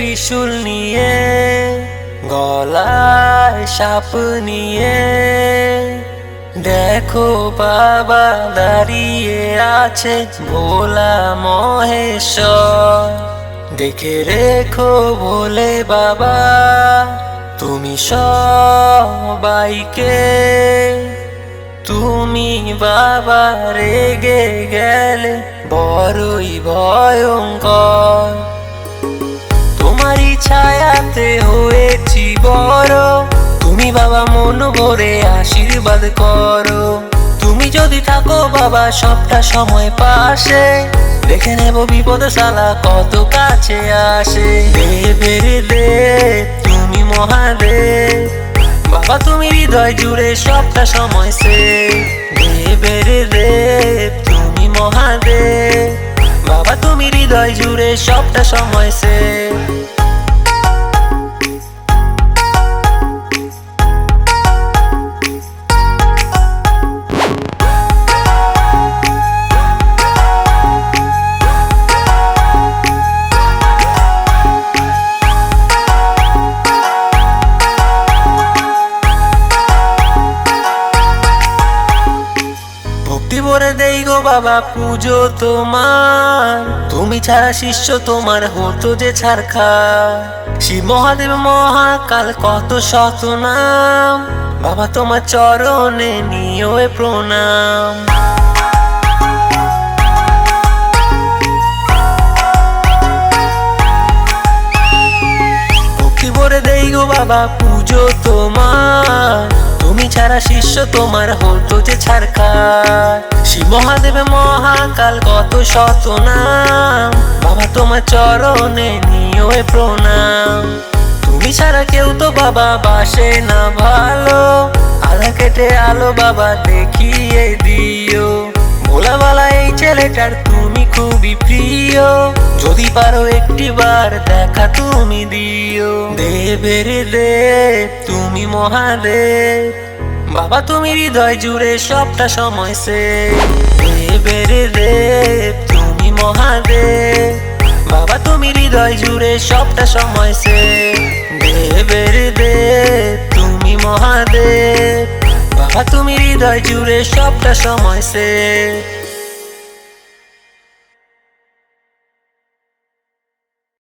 ত্রিশূল নিয়ে, গলায় সাপ নিয়ে, দেখো বাবা দাঁড়িয়ে আছে ভোলা মহেশ্বর। দেখে রেখো ভোলে বাবা, তুমি সবাইকে। তুমি বাবা রেগে গেলে বড়ই ভয়ঙ্কর। মন ভরে আশীর্বাদ করো। তুমি যদি থাকো বাবা, সবটা সময় পাশে। দেখে নেব বিপদ সালা কত কাছে আসে। দেবের দেব তুমি মহাদেব। বাবা, তুমি হৃদয় জুড়ে সবটা সময় সে। দেবের দেব তুমি মহাদেব। বাবা, তুমি হৃদয় জুড়ে সবটা সময় সে। ভরে দেই গো বাবা, পুজো তোমার। তুমি ছাড়া শিষ্য তোমার হতো যে ছাড়খা শিব মহাদেব মহাকাল কত শত নাম। বাবা তোমার চরণে এ প্রণাম। ভরে দেই গো বাবা, পুজো তোমার। তুমি ছাড়া শিষ্য তোমার হতো যে ছাড়খার শিব মহাদেব মহাকাল কত শত নাম। বাবা তোমার চরণে এ প্রণাম। তুমি ছাড়া কেউ তো বাবা বাসে না ভালো। আধা কেটে আলো বাবা দেখিয়ে দিও। ভোলাবালা এই ছেলেটার তুমি খুবই প্রিয়। যদি পারো একটি বার দেখা তুমি দিও। দেবের দেব, তুমি মহাদেব। বাবা, তুমি হৃদয় জুড়ে সবটা সময় সে। বেড়ে দে তুমি মহাদেব। বাবা, তুমি হৃদয় জুড়ে সবটা সময় সে। দেবের দে তুমি মহাদেব। বাবা, তুমি হৃদয় জুড়ে সবটা সময় সে।